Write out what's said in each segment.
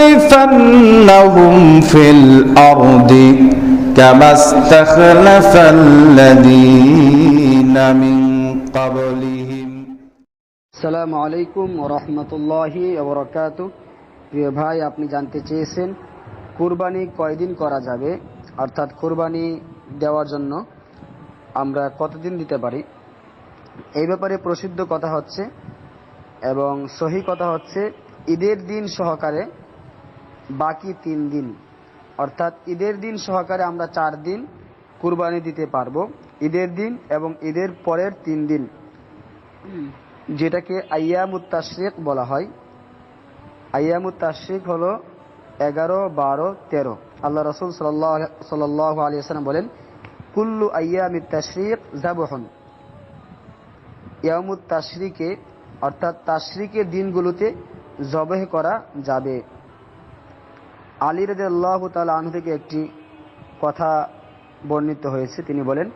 ليستخلفنهم في الأرض كما استخلف الذين من قبلهم সালামু আলাইকুম রহমতুল্লাহি বরকাত প্রিয় ভাই আপনি জানতে চেয়েছেন কুরবানি কয়দিন করা যাবে অর্থাৎ কুরবানি দেওয়ার জন্য আমরা কতদিন দিতে পারি এই ব্যাপারে প্রসিদ্ধ কথা হচ্ছে এবং সহি কথা হচ্ছে ঈদের দিন সহকারে বাকি তিন দিন। অর্থাৎ ঈদের দিন সহকারে আমরা চার দিন কুরবানি দিতে পারব। ঈদের দিন এবং ঈদের পরের তিন দিন। যেটাকে আয়ামুত তাশরিক বলা হয়। আয়ামুত তাশরিক হলো এগারো, বারো, তেরো। আল্লাহ রসুল সাল্লাহ আলিয়াল্লাম বলেন, কুল্লু আয়ামিত তাশরিক জাবহন ইয়ামুত তাশরিকে, অর্থাৎ তাশরিকের দিনগুলোতে জবেহ করা যাবে। আলী রাজি আল্লাহ তালা আনহু থেকে একটি কথা বর্ণিত হয়েছে। তিনি বলেন,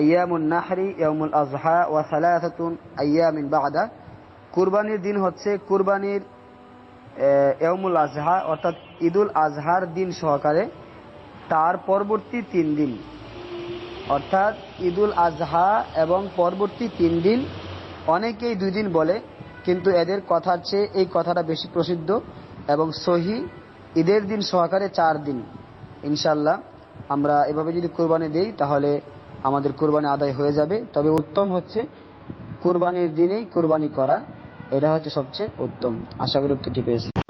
আয়ামুন নাহরি ইয়ামুল আজহা ওয়া সালাসাতুন আয়ামিন বাদা। কুরবানির দিন হচ্ছে কুরবানির ইয়ামুল আজহা অর্থাৎ ঈদুল আজহার দিন সহকারে। তার পরবর্তী তিন দিন, অর্থাৎ ঈদুল আজহা এবং পরবর্তী তিন দিন, অনেকেই দুই দিন বলে কিন্তু এদের কথার চেয়ে এই কথাটা বেশি প্রসিদ্ধ এবং সহি ঈদের দিন সহকারে চার দিন। ইনশাল্লাহ আমরা এভাবে যদি কোরবানি দেই, তাহলে আমাদের কোরবানি আদায় হয়ে যাবে। তবে উত্তম হচ্ছে কোরবানির দিনেই কোরবানি করা। এটা হচ্ছে সবচেয়ে উত্তম। আশা করি উত্তরটি পেয়েছি